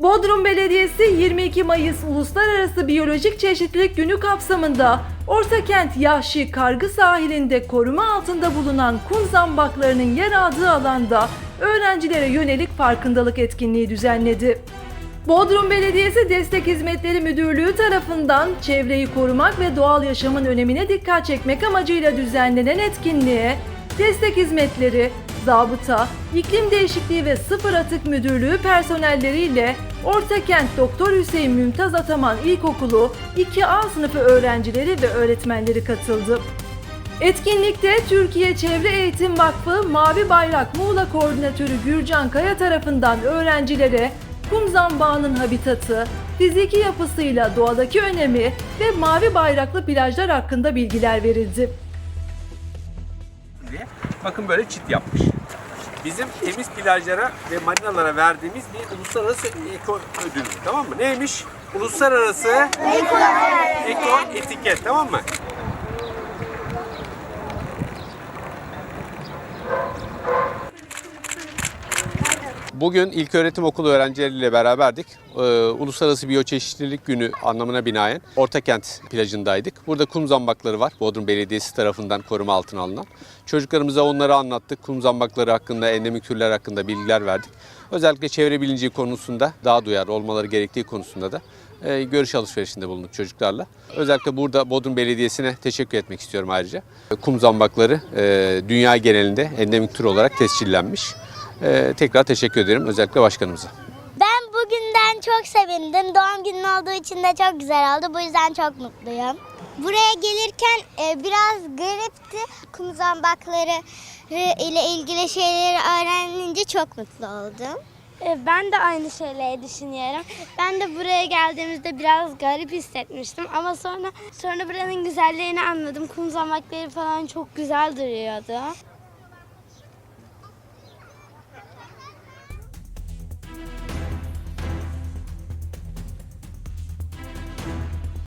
Bodrum Belediyesi 22 Mayıs Uluslararası Biyolojik Çeşitlilik Günü kapsamında Ortakent Yahşi Kargı sahilinde koruma altında bulunan kum zambaklarının yer aldığı alanda öğrencilere yönelik farkındalık etkinliği düzenledi. Bodrum Belediyesi Destek Hizmetleri Müdürlüğü tarafından çevreyi korumak ve doğal yaşamın önemine dikkat çekmek amacıyla düzenlenen etkinliğe destek hizmetleri, zabıta, iklim değişikliği ve sıfır atık müdürlüğü personelleriyle Ortakent Doktor Hüseyin Mümtaz Ataman İlkokulu 2A sınıfı öğrencileri ve öğretmenleri katıldı. Etkinlikte Türkiye Çevre Eğitim Vakfı Mavi Bayrak Muğla Koordinatörü Gürcan Kaya tarafından öğrencilere kum zambağının habitatı, fiziki yapısıyla doğadaki önemi ve mavi bayraklı plajlar hakkında bilgiler verildi. Bakın böyle çit yapmış. Bizim temiz plajlara ve marinalara verdiğimiz bir uluslararası eko ödülü. Tamam mı? Neymiş? Uluslararası eko etiket. Tamam mı? Bugün İlköğretim Okulu öğrencileriyle beraberdik. Ee, Uluslararası Biyoçeşitlilik Günü anlamına binaen Ortakent plajındaydık. Burada kum zambakları var. Bodrum Belediyesi tarafından koruma altına alınan. Çocuklarımıza onları anlattık. Kum zambakları hakkında, endemik türler hakkında bilgiler verdik. Özellikle çevre bilinci konusunda daha duyarlı olmaları gerektiği konusunda da e, görüş alışverişinde bulunduk çocuklarla. Özellikle burada Bodrum Belediyesi'ne teşekkür etmek istiyorum ayrıca. Kum zambakları e, dünya genelinde endemik tür olarak tescillenmiş. Ee, tekrar teşekkür ederim özellikle başkanımıza. Ben bugünden çok sevindim. Doğum günün olduğu için de çok güzel oldu. Bu yüzden çok mutluyum. Buraya gelirken e, biraz garipti. Kum zambakları e, ile ilgili şeyleri öğrenince çok mutlu oldum. E, Ben de aynı şeyleri düşünüyorum. Ben de buraya geldiğimizde biraz garip hissetmiştim ama sonra sonra buranın güzelliğini anladım. Kum zamakları falan çok güzel duruyordu.